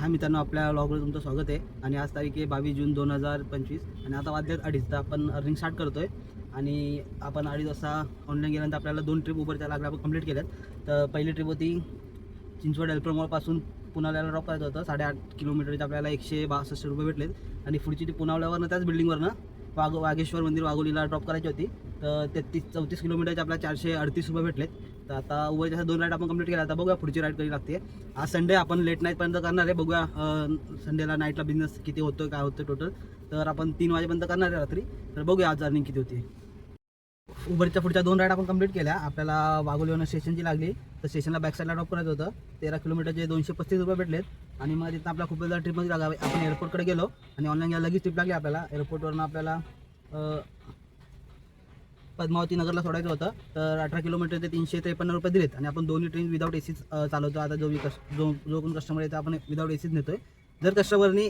हा मित्रांनो आपल्या ब्लॉगवर तुमचं स्वागत आहे. आणि आज तारीख आहे बावीस जून दोन हजार पंचवीस. आणि आता वाद्यात अडीच तर आपण अर्निंग स्टार्ट करतोय. आणि आपण अडीच वाजता ऑनलाईन गेल्यानंतर आपल्याला दोन ट्रिप उबरच्या लागल्या आपण कंप्लीट केल्यात. तर पहिली ट्रिप होती चिंचवड एल्प्रमॉलपासून पुनावल्याला ड्रॉप करायचं होतं. साडेआठ किलोमीटरचे आपल्याला एकशे बासष्ट रुपये भेटलेत. आणि पुढची ती पुनावल्यावरनं त्याच बिल्डिंगवरनं वाघ वाघेश्वर मंदिर वाघोलीला ड्रॉप करायची होती. तर तेहतीस चौतीस किलोमीटरचे आपल्याला चारशे अडतीस रुपये भेटलेत. तर आता उभरच्या दोन राईड आपण कंप्लीट केला आता बघूया पुढची राईड कधी लागते. आज संडे आपण लेट नाईटपर्यंत करणार आहे. बघूया संडेला नाईटला बिझनेस किती होतो काय होतं टोटल तर आपण तीन वाजेपर्यंत करणार आहे रात्री. तर बघूया आज अर्निंग किती होती. उबरच्या पुढच्या दोन राईड आपण कंप्लीट केल्या. आपल्याला वाघोलीवरून स्टेशनची लागली. तर स्टेशनला बॅक साईडला ड्रॉप करायचं होतं. तेरा किलोमीटरचे दोनशे पस्तीस रुपये भेटलेत. आणि मग तिथं आपल्या खूप वेळा ट्रिपमध्ये लागा आपण एअरपोर्टकडे गेलो आणि ऑनलाईन लगेच ट्रिप लागली आपल्याला. एअरपोर्टवरून आपल्याला पद्मावती नगरला सोडायचं होतं. तर अठरा किलोमीटरचे तीनशे त्रेपन्न रुपये दिलेत. आणि आपण दोन्ही ट्रेन विदाऊट ए सीच चालवतो. आता जो विकस जो जो कोण कस्टमर येतो आपण विदाऊट ए सीच नेतोय. जर कस्टमरनी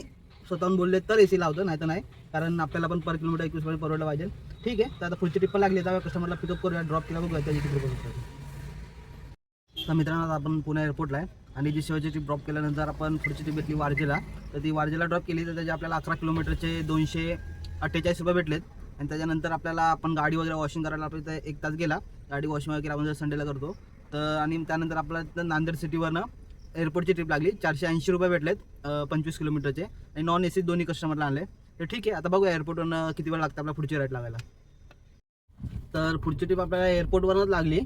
स्वतःहून बोलले तर ए सी लावतो नाही तर नाही. कारण आपल्याला पण पर किलोमीटर एकवीस पर्यंत परवडलं पाहिजे. ठीक आहे तर आता पुढची ट्रिप पण लागली तर कस्टमरला पिकअप करूया ड्रॉप केला बघूया त्याची ट्रिप तर मित्रांनो आता आपण पुणे एअरपोर्टला आहे. आणि जी शेवटची ट्रिप ड्रॉप केल्यानंतर आपण पुढची ट्रिप घेतली वारजेला. तर ती वारजेला ड्रॉप केली तर त्याचे आपल्याला अकरा किलोमीटरचे दोनशे अठ्ठेचाळीस रुपये भेटलेत. आणि त्याच्यानंतर आपल्याला आपण गाडी वगैरे वॉशिंग करायला आपल्या तर एक तास गेला. गाडी वॉशिंग वगैरे आपण जर संडेला करतो. तर आणि त्यानंतर आपल्याला नांदेड सिटीवरनं एअरपोर्टची ट्रिप लागली. चारशे ऐंशी रुपये भेटलेत पंचवीस किलोमीटरचे. आणि नॉन ए सी दोन्ही कस्टमरला आणले. तर ठीक आहे आता बघूया एअरपोर्टवरनं किती वेळ लागतं आपल्या पुढची राईट लागायला. तर पुढची ट्रिप आपल्याला एअरपोर्टवरच लागली.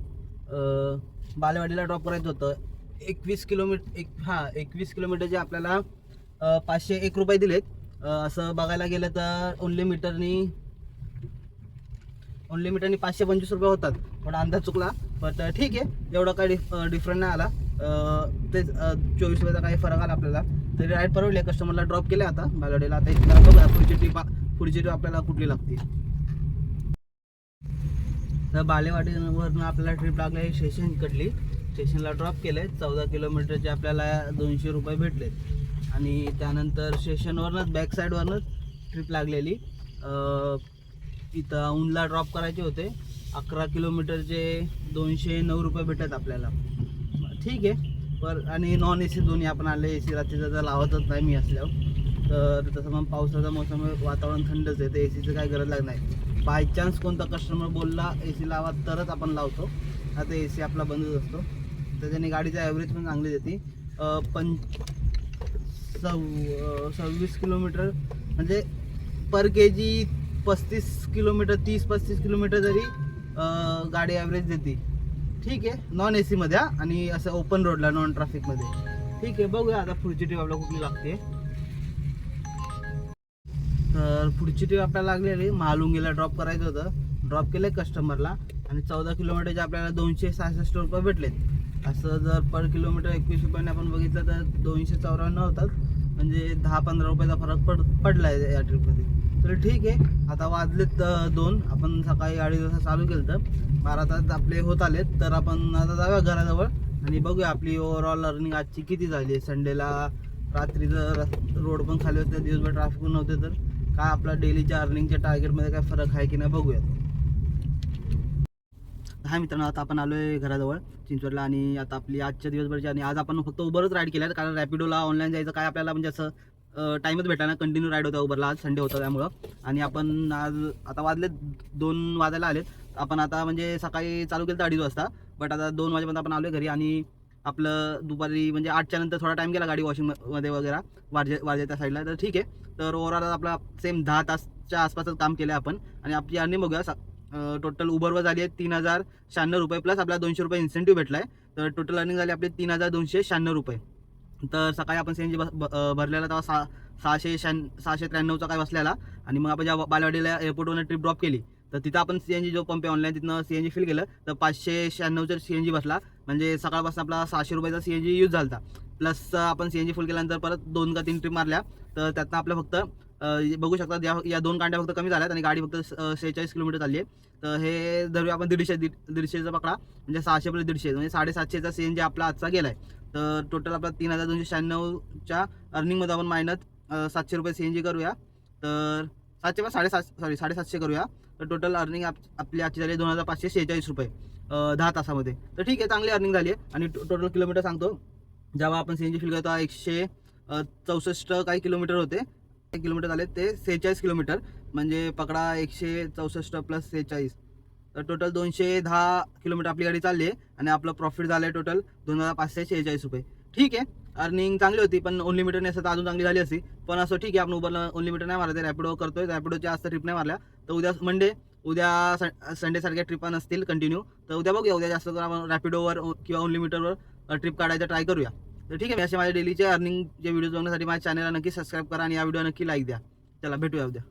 बालेवाडीला ड्रॉप करायचं होतं. एकवीस किलोमीटर एक हां एकवीस किलोमीटरचे आपल्याला पाचशे एक रुपये दिलेत. असं बघायला गेलं तर ओनली मीटरनी ओनली मीटरनी पाचशे पंचवीस रुपये होतात. पण अंदाज चुकला बट ठीक आहे. एवढा काही डिफरंट नाही आला. तेच चोवीस रुपयाचा काही फरक आला आपल्याला. तरी राईड परवडली. कस्टमरला ड्रॉप केले आता बालवाडीला आता इथला पुढची ट्रीप पुढची ट्रिप आपल्याला कुठली लागते. तर बालेवाडीवरनं आपल्याला ट्रिप लागली आहे स्टेशनकडली स्टेशनला ड्रॉप केले चौदा किलोमीटरचे आपल्याला दोनशे रुपये भेटलेत. आणि त्यानंतर स्टेशनवरनंच बॅक साईडवरनंच ट्रिप लागलेली. इथं उनला ड्रॉप करायचे होते. अकरा किलोमीटरचे दोनशे नऊ रुपये भेटत आपल्याला. ठीक आहे. पर आणि नॉन ए सी दोन्ही आपण आले ए सी रात्रीचं तर लावतच नाही मी असल्यावर. तर तसं मग पावसाचा मोसम वातावरण थंडच आहे. तर ए सीचं काय गरज लागत नाही. बाय चान्स कोणता कस्टमर बोलला ए सी लावा तरच आपण लावतो. आता ए सी आपला बंदच असतो. त्याच्याने गाडीचा ॲव्हरेज पण चांगली देते. अं, पं सव्वीस किलोमीटर म्हणजे पर के जी पस्तीस किलोमीटर तीस पस्तीस किलोमीटर जरी गाडी ॲव्हरेज देते. ठीक आहे. नॉन ए सीमध्ये आणि असं ओपन रोडला नॉन ट्रॅफिकमध्ये ठीक आहे बघूया आता पुढची ट्रिप आपल्याला कुठली लागते. तर पुढची ट्रिप आपल्याला लागलेली महालुंगीला ड्रॉप करायचं होतं. ड्रॉप केलं कस्टमरला आणि चौदा किलोमीटरचे आपल्याला दोनशे सहासष्ट रुपये भेटलेत. असं जर पर किलोमीटर एकवीस रुपयाने आपण बघितलं तर दोनशे चौऱ्याण्णव होतात. म्हणजे दहा पंधरा रुपयाचा फरक पड पडला आहे या ट्रिपमध्ये तर ठीक आहे. आता वाजलेत दोन. आपण सकाळी अडीच वाजता चालू केलं तर बारा तास आपले होत आलेत तर आपण आता जाऊया घराजवळ आणि बघूया आपली ओव्हरऑल अर्निंग आजची किती झाली आहे. संडेला रात्री जर रोड पण खाली होते दिवसभर ट्राफिक पण नव्हते तर काय आपला डेलीच्या अर्निंगच्या टार्गेटमध्ये काय फरक आहे की नाही बघूयात हा मित्रांनो आता आपण आलो आहे घराजवळ चिंचवडला आणि आता आपली आजच्या दिवसभरची आणि आज आपण फक्त उबरच राईड केल्या कारण रॅपिडोला ऑनलाईन जायचं काय आपल्याला म्हणजे असं टाईमच भेटला ना कंटिन्यू राईड होता उबरला आज संडे होता त्यामुळं. आणि आपण आज आता वाजले दोन वाजायला आलेत. आपण आता म्हणजे सकाळी चालू केलं तर अडीच वाजता बट आता दोन वाजेपर्यंत आपण आलोय घरी आणि आपलं दुपारी म्हणजे आठच्या नंतर थोडा टाईम गेला गाडी वॉशिंगमध्ये वगैरे वारजे वारजेच्या साईडला तर ठीक आहे. तर ओव्हरऑल आपला सेम दहा तासच्या आसपासच काम केलं आपण आणि आपली अर्निंग बघूया. टोटल उबरवर झाली आहे तीन हजार शहाण्णव रुपये प्लस आपल्याला दोनशे रुपये इन्सेंटिव्ह भेटला आहे तर टोटल अर्निंग झाली आपली तीन हजार दोनशे शहाण्णव रुपये. तर सकाळी आपण सी एन जी बस भरलेला तेव्हा सहा सहाशे शहाण्णव सहाशे त्र्याण्णवचा काय बसलेला आणि मग आपण जेव्हा बालवाडीला एअरपोर्टवरून ट्रिप ड्रॉप केली तर तिथं आपण सी एन जी जो पंप आहे ऑनलाईन तिथनं सी एन जी फिल केलं. तर पाचशे शहाण्णवचा सी एन जी बसला म्हणजे सकाळपासून आपला सहाशे रुपयाचा सी एन जी यूज झाला प्लस आपण सी एन जी फुल केल्यानंतर परत दोन का तीन ट्रिप मारल्या. तर त्यातनं आपलं फक्त बघू शकता या या दोन कांड्या फक्त कमी झाल्यात आणि गाडी फक्त सेहेचाळीस किलोमीटर चालली आहे. तर हे धरूया आपण दीडशे दीड दीडशेचा पकडा. म्हणजे सहाशे प्लस दीडशे म्हणजे साडेसातशेचा सी एन जी आपला आजचा गेला आहे तर टोटल आपला तीन हजार दोनशे शहाण्णवच्या अर्निंगमध्ये आपण मायनस सातशे रुपये सी एन जी करूया. तर सातशे पण साडेसात सॉरी साडेसातशे करूया. तर टोटल अर्निंग आप आपली आजची झाली दोन हजार पाचशे शेहेचाळीस रुपये. दहा तासामध्ये. तर ठीक आहे चांगली अर्निंग झाली आहे. आणि टोटल किलोमीटर सांगतो. जेव्हा आपण सी एन जी फिल करतो एकशे चौसष्ट काही किलोमीटर होते. किलोमीटर झाले ते सेहेचाळीस किलोमीटर म्हणजे पकडा एकशे चौसष्ट प्लस सेहेचाळीस तर टोटल दोनशे दहा किलोमीटर आपली गाडी चालली आहे. आणि आपलं प्रॉफिट झालं आहे टोटल दोन हजार पाचशे शेहेचाळीस रुपये. ठीक आहे अर्निंग चांगली होती पण ओनलिमिटेड नाही असं तर अजून चांगली झाली असती. पण असं ठीक आहे आपण उबरला ओनलिमिटेड नाही मारत रॅपिडो करतोय रॅपिडोच्या जास्त ट्रिप नाही मारल्या. तर उद्या मंडे उद्या सं संडेसारख्या ट्रिपा नसतील कंटिन्यू तर उद्या बघूया उद्या जास्त करून आपण रॅपिडोवर किंवा अनलिमिटेडवर ट्रिप काढायचा ट्राय करूया. तर ठीक आहे मी असे माझ्या डेलीचे अर्निंग जे व्हिडिओज बघण्यासाठी माझ्या चॅनलला नक्की सबस्क्राईब करा आणि या व्हिडिओ नक्की लाईक द्या. चला भेटूया उद्या.